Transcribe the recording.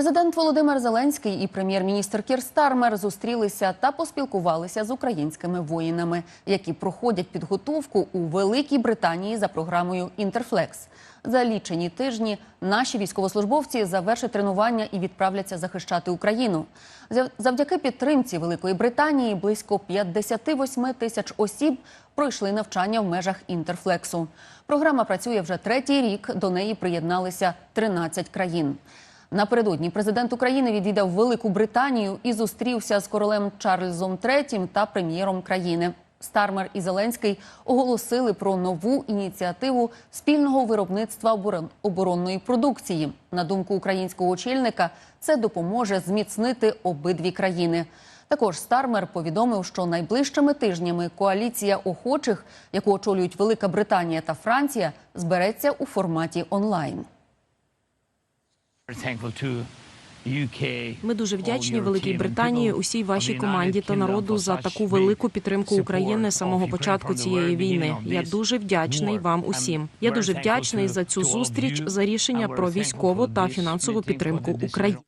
Президент Володимир Зеленський і прем'єр-міністр Кір Стармер зустрілися та поспілкувалися з українськими воїнами, які проходять підготовку у Великій Британії за програмою Інтерфлекс. За лічені тижні наші військовослужбовці завершать тренування і відправляться захищати Україну. Зав- Завдяки підтримці Великої Британії близько 58 тисяч осіб пройшли навчання в межах Інтерфлексу. Програма працює вже третій рік. До неї приєдналися 13 країн. Напередодні президент України відвідав Велику Британію і зустрівся з королем Чарльзом III та прем'єром країни. Стармер і Зеленський оголосили про нову ініціативу спільного виробництва оборонної продукції. На думку українського очільника, це допоможе зміцнити обидві країни. Також Стармер повідомив, що найближчими тижнями коаліція охочих, яку очолюють Велика Британія та Франція, збереться у форматі онлайн. Ми дуже вдячні Великій Британії, усій вашій команді та народу за таку велику підтримку України з самого початку цієї війни. Я дуже вдячний вам усім. Я дуже вдячний за цю зустріч, за рішення про військову та фінансову підтримку України.